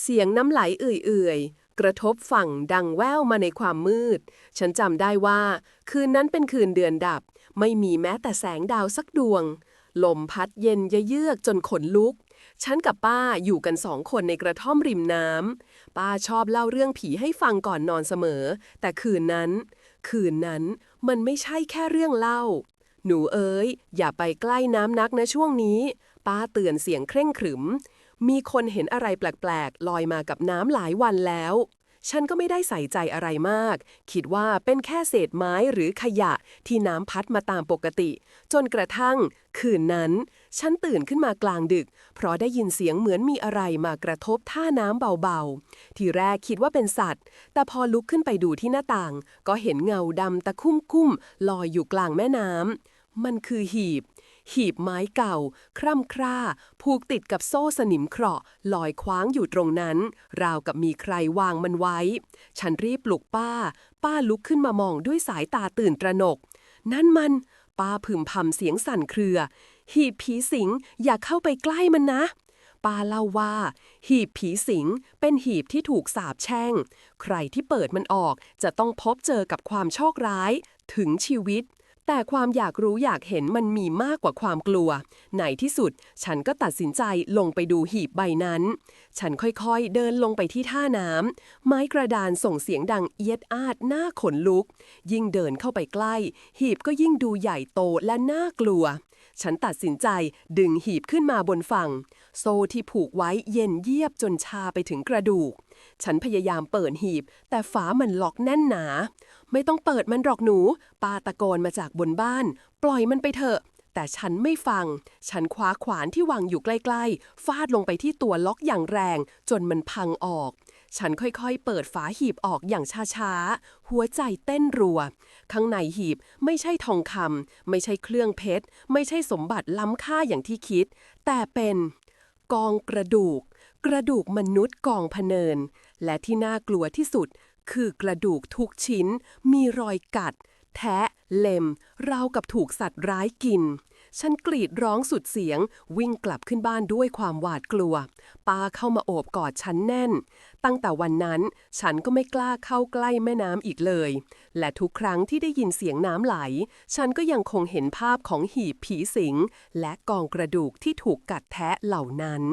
เสียงน้ำไหลเอื่อยๆ กระทบฝั่งดังแว่วมาในความมืด ฉันจำได้ว่า คืนนั้นเป็นคืนเดือนดับ ไม่มีแม้แต่แสงดาวสักดวง ลมพัดเย็นเยือกจนขนลุก ฉันกับป้าอยู่กันสองคนในกระท่อมริมน้ำ ป้าชอบเล่าเรื่องผีให้ฟังก่อนนอนเสมอ แต่คืนนั้น คืนนั้นมันไม่ใช่แค่เรื่องเล่า หนูเอ๋ยอย่าไปใกล้น้ำนักนะช่วงนี้ ป้าเตือนเสียงเคร่งขรึม มีคนเห็นอะไรแปลกๆ ลอยมากับน้ำหลายวันแล้ว ฉันก็ไม่ได้ใส่ใจอะไรมาก คิดว่าเป็นแค่เศษไม้หรือขยะที่น้ำพัดมาตามปกติ จนกระทั่ง คืนนั้น ฉันตื่นขึ้นมากลางดึก เพราะได้ยินเสียงเหมือนมีอะไรมากระทบท่าน้ำเบาๆ ทีแรกคิดว่าเป็นสัตว์ แต่พอลุกขึ้นไปดูที่หน้าต่าง ก็เห็นเงาดำตะคุ่มกุ้มๆลอยอยู่กลางแม่น้ำมันคือหีบ หีบไม้เก่า คร่ำคร่า ผูกติดกับโซ่สนิมเคราะห์ลอยคว้างอยู่ตรงนั้น ราวกับมีใครวางมันไว้ ฉันรีบปลุกป้า ป้าลุกขึ้นมามองด้วยสายตาตื่นตระหนก นั่นมัน ป้าพึมพำเสียงสั่นเครือ หีบผีสิงอย่าเข้าไปใกล้มันนะป้าเล่าว่า หีบผีสิงเป็นหีบที่ถูกสาปแช่ง ใครที่เปิดมันออกจะต้องพบเจอกับความโชคร้าย ถึงชีวิต แต่ความอยากรู้อยากเห็นมันมีมากกว่าความกลัว ในที่สุด ฉันก็ตัดสินใจลงไปดูหีบใบนั้น ฉันค่อยๆเดินลงไปที่ท่าน้ำไม้กระดานส่งเสียงดังเอียดอาดหน้าขนลุก ยิ่งเดินเข้าไปใกล้ หีบก็ยิ่งดูใหญ่โตและน่ากลัว ฉันตัดสินใจดึงหีบขึ้นมาบนฝั่ง โซ่ที่ผูกไว้เย็นเยียบจนชาไปถึงกระดูก ฉันพยายามเปิดหีบ แต่ฝามันล็อกแน่นหนา ไม่ต้องเปิดมันหรอกหนู ปาตะโกนมาจากบนบ้าน ปล่อยมันไปเถอะ แต่ฉันไม่ฟัง ฉันคว้าขวานที่วางอยู่ใกล้ ๆ ฟาดลงไปที่ตัวล็อกอย่างแรง จนมันพังออก ฉันค่อยๆ เปิดฝาหีบออกอย่างช้าๆ หัวใจเต้นรัว ข้างในหีบไม่ใช่ทองคำไม่ใช่เครื่องเพชร ไม่ใช่สมบัติล้ำค่าอย่างที่คิด แต่เป็นกองกระดูก กระดูกมนุษย์กองพเนิน และที่น่ากลัวที่สุด คือกระดูกทุกชิ้น มีรอยกัด แทะเล็มราวกับถูกสัตว์ร้ายกิน ฉันกรีดร้องสุดเสียง วิ่งกลับขึ้นบ้านด้วยความหวาดกลัว ป้าเข้ามาโอบกอดฉันแน่น ตั้งแต่วันนั้นฉันก็ไม่กล้าเข้าใกล้แม่น้ำอีกเลย และทุกครั้งที่ได้ยินเสียงน้ำไหล ฉันก็ยังคงเห็นภาพของหีบผีสิง และกองกระดูกที่ถูกกัดแทะเหล่านั้น